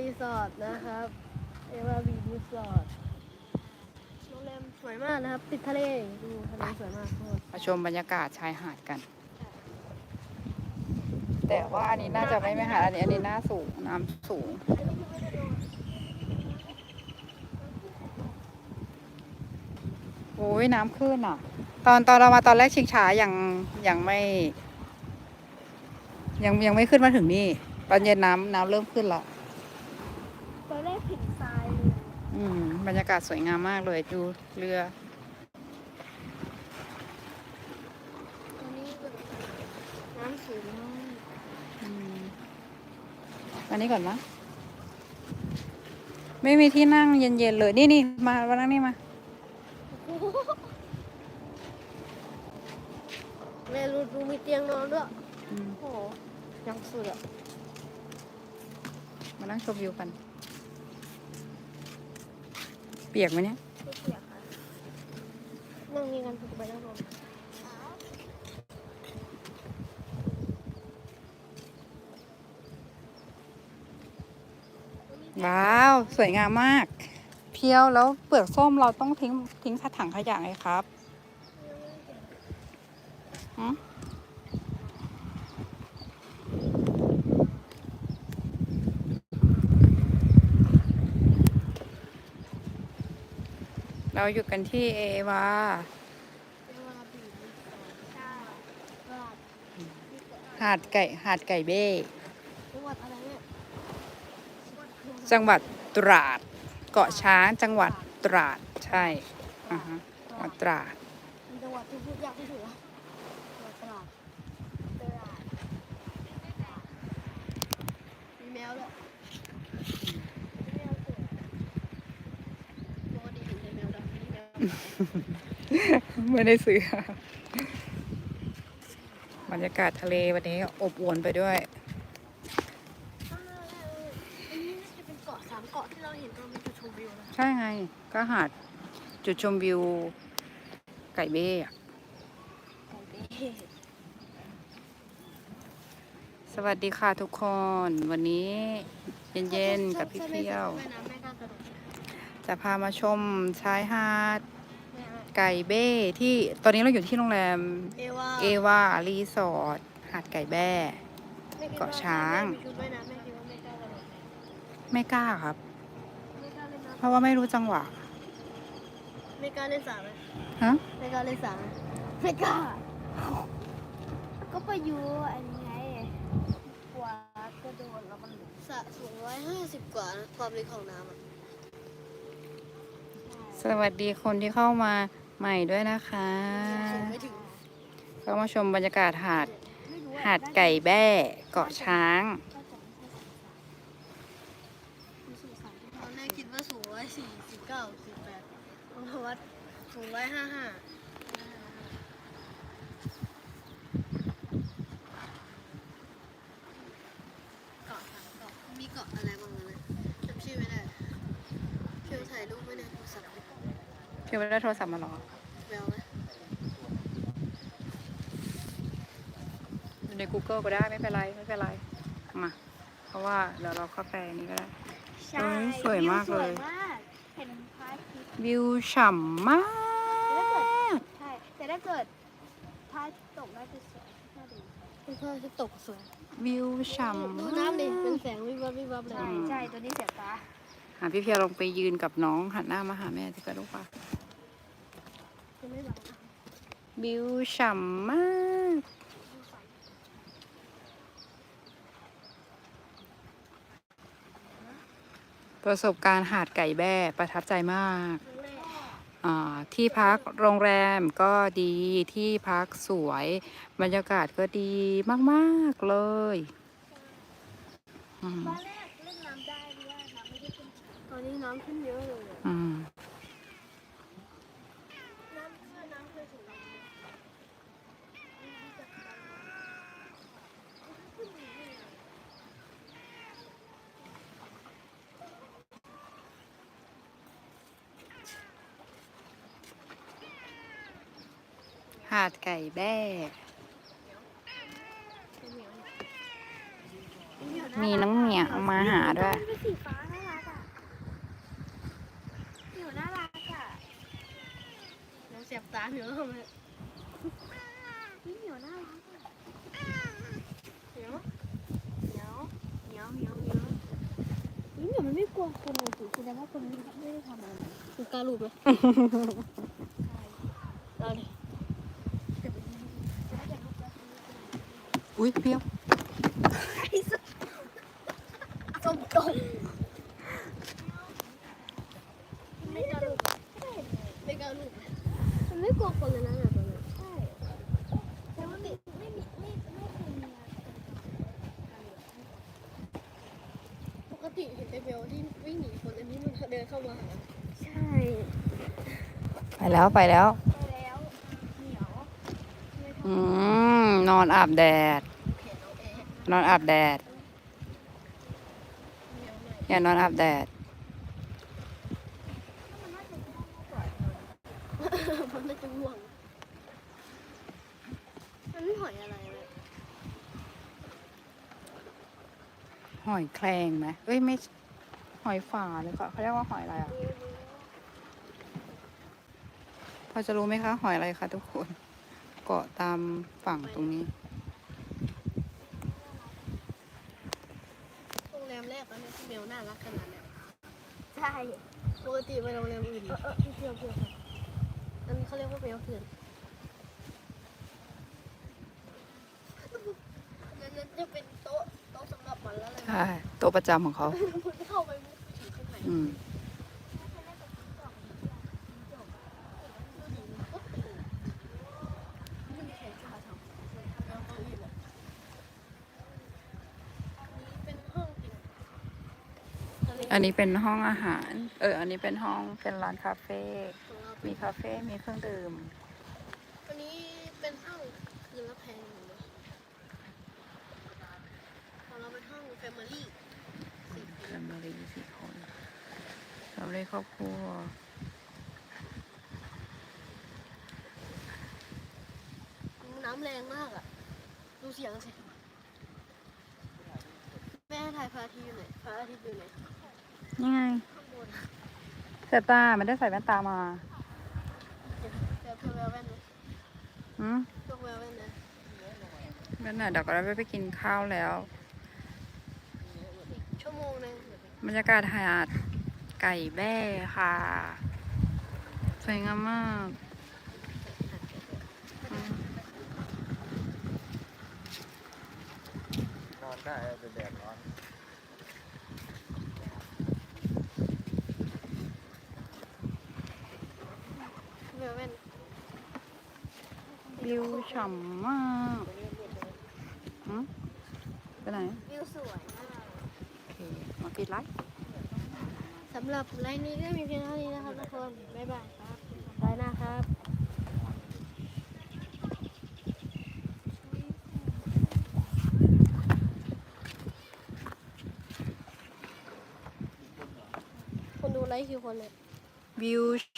รีสอร์ทนะครับเอวาบีรีสอร์ทโรงแรมสวยมากนะครับ ติดทะเลดูทะเลสวยมากทุกคนมาชมบรรยากาศชายหาดกัน แต่ว่าอันนี้น่าจะไม่ไม่หาดอันนี้อันนี้น่าสูงน้ำสูง โอ้ยน้ำขึ้นอะ ตอนตอนเรามาตอนแรกชิงช้ายังยังไม่ ยังยังไม่ขึ้นมาถึงนี่ ตอนเย็นน้ำน้ำเริ่มขึ้นแล้ว ตอนแรกเห็นทรายเลย อืม บรรยากาศสวยงามมากเลยดูเรือตอนนี้น้ำสูงมากอืมอันนี้ก่อนมะไม่มีที่นั่งเย็นๆเลย นี่นี่มามานั่งนี่มา แม่รู้ดูมีเตียงนอนด้วยอืมโอ้โหยังสุดอะ มานั่งชมวิวกันเปียกไหมเนี่ยไม่เปียกค่ะนั่งนี่กันถูกไปแล้วผมว้าว สวยงามมาก เพียวแล้วเปลือกส้มเราต้องทิ้งทิ้งถังขยะไงครับหืม เราอยู่กันที่เอวาหาดไก่หาดไก่เบ้ จังหวัดตราด เกาะช้างจังหวัดตราดใช่อ่าฮะจังหวัดตราดจังหวัดที่พูดยากที่สุดละจังหวัดตราดตราดมีแมวด้วยมีแมวสวยปกติเห็นแต่แมวดำนี่แมว ไม่ได้ซื้อบรรยากาศทะเลวันนี้อบอวนไปด้วยข้างหน้าเลยอันนี้น่าจะเป็นเกาะสามเกาะที่เราเห็นตอนเป็นจุดชมวิวนะใช่ไง ก็หาดจุดชมวิว ไก่เบ้อะไก่เบ้สวัสดีค่ะทุกคน วันนี้เย็นๆกับพี่เพียวแม่น้ำแม่กล้ากระโดดจะพามาชมชายหาดแม่ ไก่เบ้ที่ตอนนี้เราอยู่ที่โรงแรมเอวาเอวารีสอร์ทหาดไก่แบ้แม่คิดว่เกาะช้าง แม่มีชุดว่ายน้ำแม่คิดว่าแม่กล้ากระโดดไหมไม่กล้าครับ ไม่กล้าเล่นน้เพราะว่าไม่รู้จังหวะำไม่กล้าเล่นสระไหมฮะไม่กล้าเล่นสระไหมไม่กล้า ก็ไปอยู่อันนี้ไงกว่ากระโดดแล้วมันสระสูงร้อยห้าสิบกว่านะความลึกของน้ำอะสวัสดีคนที่เข้ามา ใหม่ด้วยนะคะสูงไม่ถึงเข้ามาชมบรรยากาศหาดไม่รู้อะหาดไก่แบ้ เกาะช้างตอนแรกคิดว่าสูงร้อยสี่สิบเก้าสิบแปดเพราะว่าสูงร้อยห้าห้าเกาะสามเกาะมีเกาะอะไรบ้างนะจำชื่อไม่ได้เพียวถ่ายรูปไว้ในโทรศัพท์ เพียวไม่ได้โทรศัพท์มาหรอแววไหมอยู่ใน Google ก็ได้ไม่เป็นไรไม่เป็นไร มา เพราะว่าเดี๋ยวเราเข้าไปนี้ก็ได้ ใช่เอ้ยสวยมากเลยวิวสวยมากเห็นพระอาทิตย์วิวฉ่ำมาก ใช่แต่ถ้าเกิดพระอาทิตย์ตกน่าจะสวยน่าดูเป็นพระอาทิตย์ตกสวยวิวฉ่ำดูมากน้ำดิเป็นแสงวิบวับวิบวับเลยใช่ใช่ตัวนี้เสียตาหาพี่เพียวลงไปยืนกับน้องหันหน้ามาหาแม่ที่กระดูกปะ จะไม่ไหวนะวิวฉ่ำมาก ประสบการณ์หาดไก่แบ้ประทับใจมากที่พักโรงแรมก็ดีที่พักสวย บรรยากาศก็ดีมาก ๆ เลยอืมตอนแรกเล่นน้ำได้ด้วยน้ำไม่ได้ขึ้นตอนนี้น้ำขึ้นเยอะเลยอะ อืม น้ำขึ้นน้ำขึ้นถึงเราเลย หาดไก่แบ้เป็นเหนียวเนี่ยเป็นเหนียวนะมีน้องเหมียวมาหาด้วยมันเป็นสีฟ้าน่ารักอะเหมียวน่ารักอะเราเสียบตาเหนียวทำไมนี่เหมียวน่ารักอะเหนียวเหมียวเหมียวเหมียวเหมียวนี่เหมียวมันไม่กลัวคนเลยสิแสดงว่าคนนี้ไม่ได้ทำอะไรมันกูกล้าลูบไหมเอาดิ อุ้ยเปรี้ยวส้มตรงไม่กล้าลูบไม่กล้าลูบมันไม่กลัวคนเลยนะเนี่ยตอนนี้ใช่แต่ว่าไม่ไม่มีไม่ไม่เคยมีอะไรปกติเห็นแต่เบลที่วิ่งหนีคนอันนี้มันเดินเข้ามาหาใช่ไปแล้วไปแล้วไปแล้วเหมียวอืม นอนอาบแดดเห็นเอาเองนอนอาบแดดเหนียวหน่อยอย่านอนอาบแดด มันน่าจะเป็นห้องมากกว่ามันน่าจะง่วงมันไม่หอยอะไรเลยหอยแครงไหมเอ้ยไม่ใช่หอยฝาเลยค่ะเขาเรียกว่าหอยอะไรอะ พอจะรู้ไหมคะ หอยอะไรคะทุกคน เกาะตามฝั่งตรงนี้ โรงแรมแรกแล้วเนี่ยที่เบลน่ารักขนาดเนี้ยใช่ปกติไปโรงแรมอื่นเออเออพี่เพียวเพียวค่ะนั่นเขาเรียกว่าเบลเถื่อนนั่นจะเป็นโต๊ะโต๊ะสำหรับมันแล้วเลยใช่โต๊ะประจำของเขา มันเข้าไปมุกถึงข้างใน อืมไม่มีใครกล้าทำแล้วก็อีกแหละอันนี้เป็นห้องกิน อันนี้เป็นห้องอาหาร เออ อันนี้เป็นห้องเป็นร้านคาเฟ่ของเรามีคาเฟ่ มีเครื่องดื่ม อันนี้เป็นห้องคืนละแพงอยู่เลยของเราเป็นห้องแฟมิลี่สี่คแฟนมิลี่สี่คนเราเรียกครอบครัว น้ำแรงมากอะ ดูเสียงสิ แม่ถ่ายพระอาทิตย์อยู่ไหนพระอาทิตย์อยู่ไหน นี่ไงข้างบนเสยตาไม่ได้ใส่แว่นตามาเดี๋ยวเธอแววแว่นไหมอืมพวกแววแว่นนะแว่นไหนเดี๋ยวก็ได้ไปกินข้าวแล้ว อีกชั่วโมงหนึงบรรยากาศหาดไก่แบ้ค่ะ สวยงามมากนอนได้แต่แดดร้อน แววแว่นวิวฉ่ำมากหืมไปไหนวิวสวยมากโอเคมาปิดไลฟ์สำหรับไลน์นี้ก็มีเพียงเท่านี้นะครับทุกคน บ๊ายบายครับไลน์หน้าครับคนดูไลฟ์กี่คนเลยวิวฉ่